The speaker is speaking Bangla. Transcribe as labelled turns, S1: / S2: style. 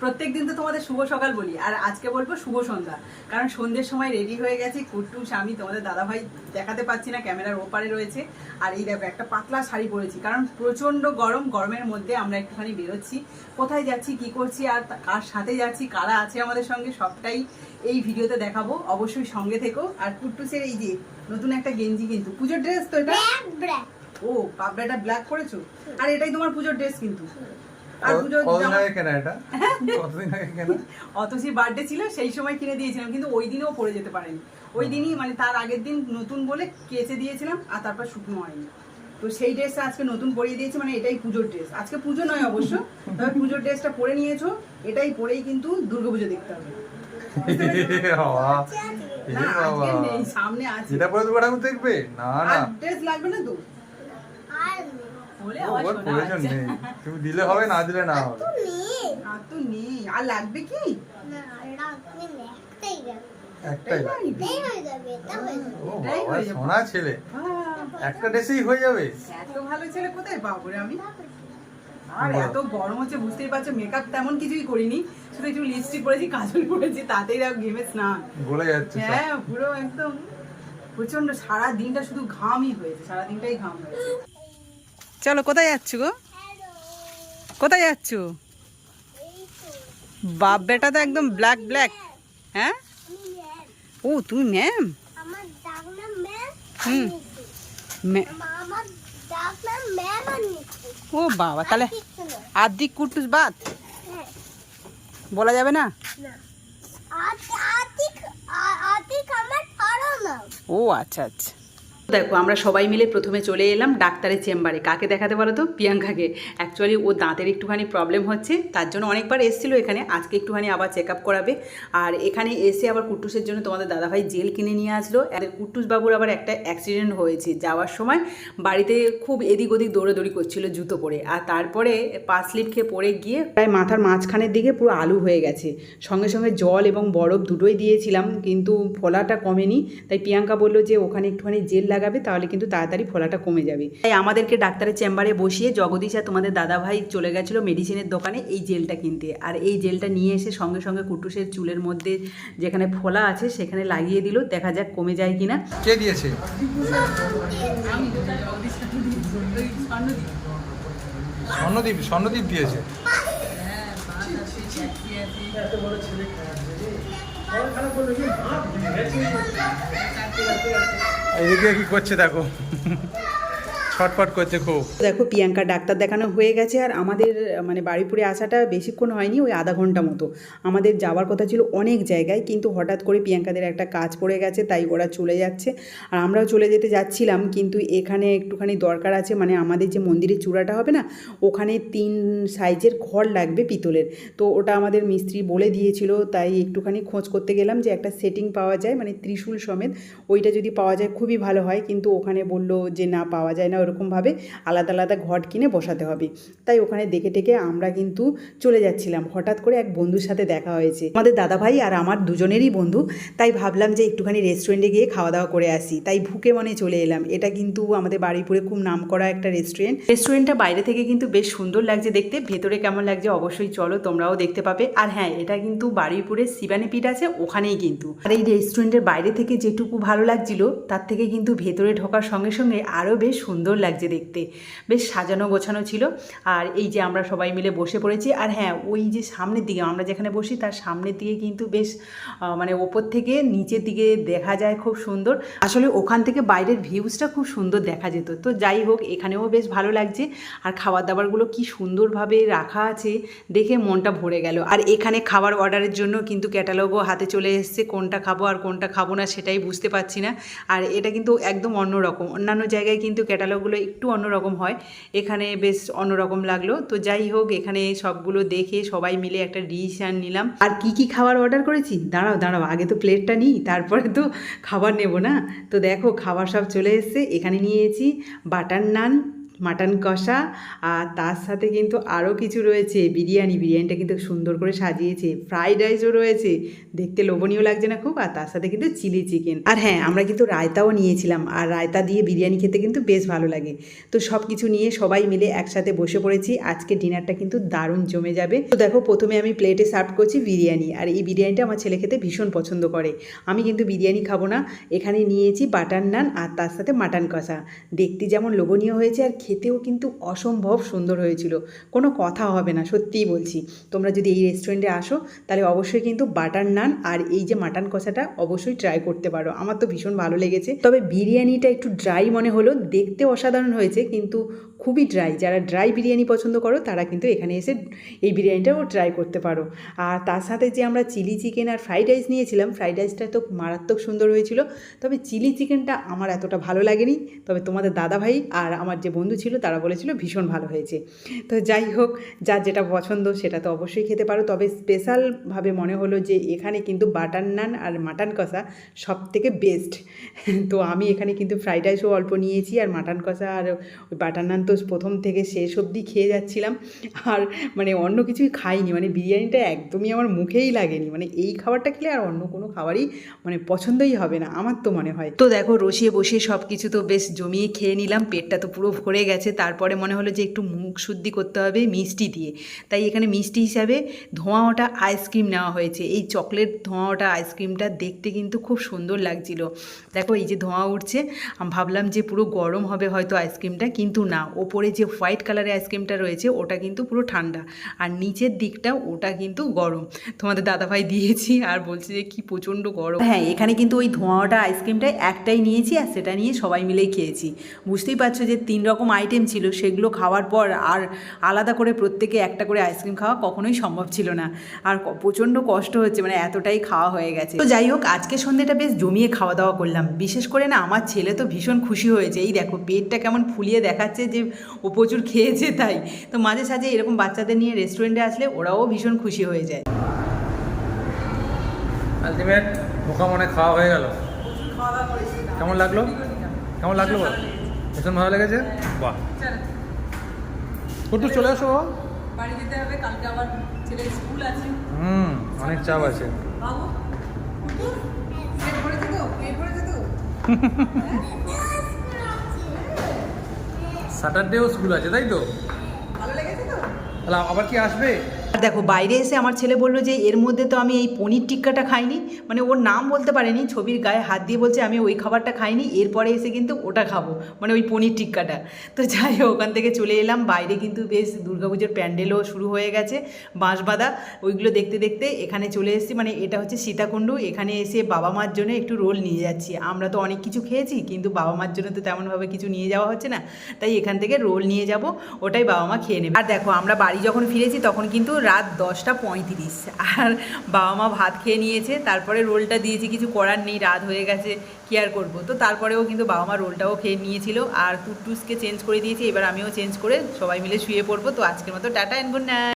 S1: প্রত্যেক দিন তো তোমাদের শুভ সকাল বলি আর আজকে বলব শুভ সন্ধ্যা। কারণ সন্ধ্যের সময় রেডি হয়ে গেছি কুট্টুস আমি তোমাদের দাদাভাই দেখাতে পাচ্ছি না ক্যামেরার ওপারে রয়েছে। আর এই দেখো একটা পাতলা শাড়ি পরেছি কারণ প্রচণ্ড গরম গরমের মধ্যে আমরা একটুখানি বেরোচ্ছি। কোথায় যাচ্ছি কি করছি আর কার সাথে যাচ্ছি কারা আছে আমাদের সঙ্গে সবটাই এই ভিডিওতে দেখাবো। অবশ্যই সঙ্গে থেকো। আর কুট্টুসের এই যে নতুন একটা গেঞ্জি কিন্তু পুজোর ড্রেস তো এটা? ও পাবড়াটা ব্ল্যাক করেছ? আর এটাই তোমার পুজোর ড্রেস কিন্তু। আর পুজোর
S2: কতদিন আগে কেনা এটা? কতদিন আগে কেনা?
S1: অতসি বার্থডে ছিল সেই সময় কিনে দিয়েছিলাম কিন্তু ওই দিনেও পরে যেতে পারেনি। ওই দিনই মানে তার আগের দিন নতুন বলে কেচে দিয়েছিলাম আর তারপর শুকনো হয়নি। তো সেই ড্রেসটা আজকে নতুন পরিয়ে দিয়েছি মানে এটাই পুজোর ড্রেস আজকে পুজো নয় অবশ্য তবে পুজোর ড্রেসটা পরে নিয়েছো এটাই পরেই কিন্তু দুর্গাপুজো দেখতে হবে। না আজকে নেই সামনে আছে।
S2: যেটা পরে দুটো দেখবে? না না।
S1: ড্রেস লাগবে না তো? বলে আবার
S2: ওর
S1: শোনা
S2: প্রয়োজন
S1: যাচ্ছে।
S2: নেই। তুমি দিলে হবে না দিলে না হবে।
S1: আর তো নেই। আর লাগবে কি?
S2: একটাই লাগে।
S1: লাগবে।
S2: ও
S1: এটাই
S2: বাবা
S1: হয়ে যাবে।
S2: সোনা ছেলে।
S1: বাহ,
S2: একটা ড্রেসেই হয়ে যাবে।
S1: এত ভালো ছেলে কোথায় পাবো রে আমি? আর। এত গরম হচ্ছে বুঝতেই পারছ মেকআপ তেমন কিছুই করিনি। শুধু একটু লিপস্টিক পরেছি কাজল পরেছি তাতেই রাখ ঘেমে স্নান।
S2: গলে যাচ্ছে সব।
S1: হ্যাঁ পুরো একদম। প্রচণ্ড সারা দিনটা শুধু ঘামই হয়েছে সারা দিনটাই ঘাম হয়েছে। চলো কোথায় যাচ্ছ গো? কোথায় যাচ্ছ? বাপ বেটা তো একদম ব্ল্যাক ব্ল্যাক হ্যাঁ? ও তুমি ম্যাম হুম। ও বাবা তাহলে
S3: না
S1: কুটুস বাদ? বলা যাবে না। ও আচ্ছা আচ্ছা। দেখো, আমরা সবাই মিলে প্রথমে চলে এলাম ডাক্তারের চেম্বারে। কাকে দেখাতে বলো তো প্রিয়াঙ্কাকে। অ্যাকচুয়ালি ও দাঁতের একটুখানি প্রবলেম হচ্ছে, তার জন্য অনেকবার এসেছিল এখানে। আজকে একটুখানি আবার চেক আপ করাবে। আর এখানে এসে আবার কুটুসের জন্য তোমাদের দাদাভাই জেল কিনে নিয়ে আসলো। আর কুট্টুস বাবুর আবার একটা অ্যাক্সিডেন্ট হয়েছে যাওয়ার সময়। বাড়িতে খুব এদিক ওদিক দৌড়াদৌড়ি করছিল জুতো পরে। আর তারপরে পা স্লিপ খেয়ে পড়ে গিয়ে প্রায় মাথার মাঝখানের দিকে পুরো আলু হয়ে গেছে। সঙ্গে সঙ্গে জল এবং বরফ দুটোই দিয়েছিলাম, কিন্তু ফলাটা কমেনি। তাই প্রিয়াঙ্কা বলল যে, ওখানে একটুখানি জেল লাগাবে তাহলে কিন্তু তাড়াতাড়ি ফোলাটা কমে যাবে। তাই আমাদেরকে ডাক্তারের চেম্বারে বসিয়ে জগদীশ আর তোমাদের দাদাভাই চলে গেছিল মেডিসিনের দোকানে এই জেলটা কিনতে। আর এই জেলটা নিয়ে এসে সঙ্গে সঙ্গে কুটুসের চুলের মধ্যে যেখানে ফোলা আছে সেখানে লাগিয়ে দিল দেখা যাক কমে যায় কিনা।
S2: কে দিয়েছে? স্বর্ণদীপ। স্বর্ণদীপ দিয়েছে। এদিকে কি করছে দেখো। ছটফট করছে খুব।
S1: দেখো, প্রিয়াঙ্কা ডাক্তার দেখানো হয়ে গেছে আর আমাদের মানে বাড়িপুরে আসাটা বেশিক্ষণ হয়নি, ওই আধা ঘণ্টা মতো। আমাদের যাওয়ার কথা ছিল অনেক জায়গায়, কিন্তু হঠাৎ করে প্রিয়াঙ্কাদের একটা কাজ পড়ে গেছে, তাই ওরা চলে যাচ্ছে। আর আমরাও চলে যেতে যাচ্ছিলাম, কিন্তু এখানে একটুখানি দরকার আছে মানে আমাদের যে মন্দিরের চূড়াটা হবে না, ওখানে তিন সাইজের ঘর লাগবে পিতলের। তো ওটা আমাদের মিস্ত্রি বলে দিয়েছিল, তাই একটুখানি খোঁজ করতে গেলাম যে একটা সেটিং পাওয়া যায় মানে ত্রিশূল সমেত। ওইটা যদি পাওয়া যায় খুবই ভালো হয়, কিন্তু ওখানে বলল যে না, পাওয়া যায় না ওরকমভাবে আলাদা আলাদা ঘট কিনে বসাতে হবে। তাই ওখানে দেখে টেকে আমরা কিন্তু চলে যাচ্ছিলাম। হঠাৎ করে এক বন্ধুর সাথে দেখা হয়েছে। আমাদের দাদাভাই আর আমার দুজনেরই বন্ধু। তাই ভাবলাম যে একটুখানি রেস্টুরেন্টে গিয়ে খাওয়া দাওয়া করে আসি। তাই ভুকে মনে চলে এলাম। এটা কিন্তু আমাদের বাড়িপুরে খুব নাম করা একটা রেস্টুরেন্ট রেস্টুরেন্টটা বাইরে থেকে কিন্তু বেশ সুন্দর লাগছে দেখতে। ভেতরে কেমন লাগছে অবশ্যই চলো, তোমরাও দেখতে পাবে। আর হ্যাঁ এটা কিন্তু বাড়িপুরে শিবানী পিঠ আছে, ওখানেই কিন্তু। আর এই রেস্টুরেন্টের বাইরে থেকে যেটুকু ভালো লাগছিল, তার থেকে কিন্তু ভেতরে ঢোকার সঙ্গে সঙ্গে আরও বেশ সুন্দর লাগছে দেখতে। বেশ সাজানো গোছানো ছিল। আর এই যে আমরা সবাই মিলে বসে পড়েছি। আর হ্যাঁ ওই যে সামনের দিকে আমরা যেখানে বসি, তার সামনের দিকে কিন্তু বেশ মানে ওপর থেকে নিচের দিকে দেখা যায় খুব সুন্দর। আসলে ওখান থেকে বাইরের ভিউজটা খুব সুন্দর দেখা যেত। তো যাই হোক, এখানেও বেশ ভালো লাগছে। আর খাবার দাবারগুলো কি সুন্দরভাবে রাখা আছে দেখে মনটা ভরে গেল। আর এখানে খাবার অর্ডারের জন্য কিন্তু ক্যাটালগও হাতে চলে এসছে। কোনটা খাব আর কোনটা খাব না সেটাই বুঝতে পারছি না। আর এটা কিন্তু একদম অন্যরকম। অন্যান্য জায়গায় কিন্তু ক্যাটালগুলো একটু অন্যরকম হয়। এখানে বেশ অন্যরকম লাগল। তো যাই হোক, এখানে সবগুলো দেখে সবাই মিলে একটা ডিসিশান নিলাম। আর কি কি খাবার অর্ডার করেছি? দাঁড়াও দাঁড়াও, আগে তো প্লেটটা নিই, তারপরে তো খাবার নেব না? তো দেখো, খাবার সব চলে এসছে। এখানে নিয়েছি বাটার নান মাটন কষা, আর তার সাথে কিন্তু আরও কিছু রয়েছে, বিরিয়ানি। বিরিয়ানিটা কিন্তু সুন্দর করে সাজিয়েছে, ফ্রাইড রাইসও রয়েছে। দেখতে লোভনীয় লাগছে না খুব, আর তার সাথে কিন্তু চিলি চিকেন। আর হ্যাঁ আমরা কিন্তু রায়তাও নিয়েছিলাম, আর রায়তা দিয়ে বিরিয়ানি খেতে কিন্তু বেশ ভালো লাগে। তো সব কিছু নিয়ে সবাই মিলে একসাথে বসে পড়েছি, আজকে ডিনারটা কিন্তু দারুণ জমে যাবে। তো দেখো, প্রথমে আমি প্লেটে সার্ভ করছি বিরিয়ানি, আর এই বিরিয়ানিটা আমার ছেলে খেতে ভীষণ পছন্দ করে। আমি কিন্তু বিরিয়ানি খাব না, এখানে নিয়েছি বাটার নান, আর তার সাথে মাটন কষা। দেখতে যেমন লোভনীয় হয়েছে, আর খেতেও কিন্তু অসম্ভব সুন্দর হয়েছিল। কোনো কথা হবে না, সত্যিই বলছি। তোমরা যদি এই রেস্টুরেন্টে আসো, তাহলে অবশ্যই কিন্তু বাটার নান আর এই যে মাটন কষাটা অবশ্যই ট্রাই করতে পারো। আমার তো ভীষণ ভালো লেগেছে। তবে বিরিয়ানিটা একটু ড্রাই মনে হলো, দেখতে অসাধারণ হয়েছে, কিন্তু খুবই ড্রাই যারা ড্রাই বিরিয়ানি পছন্দ করো, তারা কিন্তু এখানে এসে এই বিরিয়ানিটাও ট্রাই করতে পারো। আর তার সাথে যে আমরা চিলি চিকেন আর ফ্রাইড রাইস নিয়েছিলাম ফ্রাইড রাইসটা তো মারাত্মক সুন্দর হয়েছিল। তবে চিলি চিকেনটা আমার এতটা ভালো লাগেনি। তবে তোমাদের দাদা ভাই আর আমার যে বন্ধু ছিল, তারা বলেছিল ভীষণ ভালো হয়েছে। তো যাই হোক, যার যেটা পছন্দ সেটা তো অবশ্যই খেতে পারো। তবে স্পেশালভাবে মনে হলো যে এখানে কিন্তু বাটার নান আর মাটন কষা সব থেকে বেস্ট তো আমি এখানে কিন্তু ফ্রাইড রাইসও অল্প নিয়েছি আর মাটন কষা আর ওই বাটার নান তো প্রথম থেকে শেষ অবধি খেয়ে যাচ্ছিলাম। আর মানে অন্য কিছুই খাইনি মানে বিরিয়ানিটা একদমই আমার মুখেই লাগেনি। মানে এই খাবারটা খেলে আর অন্য কোনো খাবারই মানে পছন্দই হবে না, আমার তো মনে হয়। তো দেখো, রসিয়ে বসিয়ে সব কিছু তো বেশ জমিয়ে খেয়ে নিলাম, পেটটা তো পুরো ভরে গেছে, তারপরে মনে হলো যে একটু মুখ শুদ্ধি করতে হবে মিষ্টি দিয়ে। তাই এখানে মিষ্টি হিসাবে ধোঁয়া ওটা আইসক্রিম নেওয়া হয়েছে। এই চকলেট ধোঁয়া ওটা আইসক্রিমটা দেখতে কিন্তু খুব সুন্দর লাগছিল। দেখো এই যে ধোঁয়া উঠছে ভাবলাম যে পুরো গরম হবে হয়তো আইসক্রিমটা, কিন্তু না। ওপরে যে হোয়াইট কালারের আইসক্রিমটা রয়েছে, ওটা কিন্তু পুরো ঠান্ডা। আর নিচের দিকটা ওটা কিন্তু গরম। তোমাদের দাদাভাই দিয়েছি আর বলছে যে কি প্রচণ্ড গরম। হ্যাঁ এখানে কিন্তু ওই ধোঁয়াটা আইসক্রিমটা একটাই নিয়েছি আর সেটা নিয়ে সবাই মিলেই খেয়েছি। বুঝতেই পারছ যে তিন রকম আইটেম ছিল সেগুলো খাওয়ার পর আর আলাদা করে প্রত্যেকে একটা করে আইসক্রিম খাওয়া কখনোই সম্ভব ছিল না। আর প্রচণ্ড কষ্ট হচ্ছে মানে এতটাই খাওয়া হয়ে গেছে। তো যাই হোক আজকে সন্ধ্যেটা বেশ জমিয়ে খাওয়া দাওয়া করলাম। বিশেষ করে না আমার ছেলে তো ভীষণ খুশি হয়েছে। এই দেখো পেটটা কেমন ফুলিয়ে দেখাচ্ছে যে ও প্রচুর খেয়েছে তাই। তো মাঝে সাঝে এরকম বাচ্চাদের নিয়ে রেস্টুরেন্টে আসলে ওরাও ভীষণ খুশি হয়ে যায়।
S2: আলটিমেট বোকা মনে খাওয়া হয়ে গেল। কেমন লাগল? কেমন লাগল বল? ভীষণ ভালো লেগেছে। বাহ। একটু চলে আসো
S1: বাড়ি যেতে হবে কালকে আবার ছেলের স্কুল আছে।
S2: হুম অনেক চাপ আছে।
S1: বাবু
S2: স্যাটারডেও স্কুল আছে তাই তো?
S1: ভালো লেগেছে তো?
S2: তাহলে আবার কি আসবে?
S1: দেখো, বাইরে এসে আমার ছেলে বলল যে, এর মধ্যে তো আমি এই পনির টিক্কাটা খাইনি। মানে ওর নাম বলতে পারেনি, ছবির গায়ে হাত দিয়ে বলছে, আমি ওই খাবারটা খাইনি, এরপরে এসে কিন্তু ওটা খাব। মানে ওই পনির টিক্কাটা। তো যাই হোক, ওখান থেকে চলে এলাম। বাইরে কিন্তু বেশ দুর্গাপুজোর প্যান্ডেলও শুরু হয়ে গেছে বাঁশ বাঁধা ওইগুলো দেখতে দেখতে এখানে চলে এসেছি। মানে এটা হচ্ছে সীতাকুণ্ডু। এখানে এসে বাবা মার জন্য একটু রোল নিয়ে যাচ্ছি। আমরা তো অনেক কিছু খেয়েছি, কিন্তু বাবা মার জন্য তো তেমনভাবে কিছু নিয়ে যাওয়া হচ্ছে না। তাই এখান থেকে রোল নিয়ে যাব, ওটাই বাবা মা খেয়ে নেবে। আর দেখো, আমরা বাড়ি যখন ফিরেছি, তখন কিন্তু রাত দশটা পঁয়ত্রিশ। আর বাবা মা ভাত খেয়ে নিয়েছে, তারপরে রোলটা দিয়েছি, কিছু করার নেই, রাত হয়ে গেছে, কি আর করব? তো তারপরেও কিন্তু বাবা মা রোলটাও খেয়ে নিয়েছিল, আর টুটুসকে চেঞ্জ করে দিয়েছি, এবার আমিও চেঞ্জ করে সবাই মিলে শুয়ে পড়ব। তো আজকের মতো টাটা অ্যান্ড গুড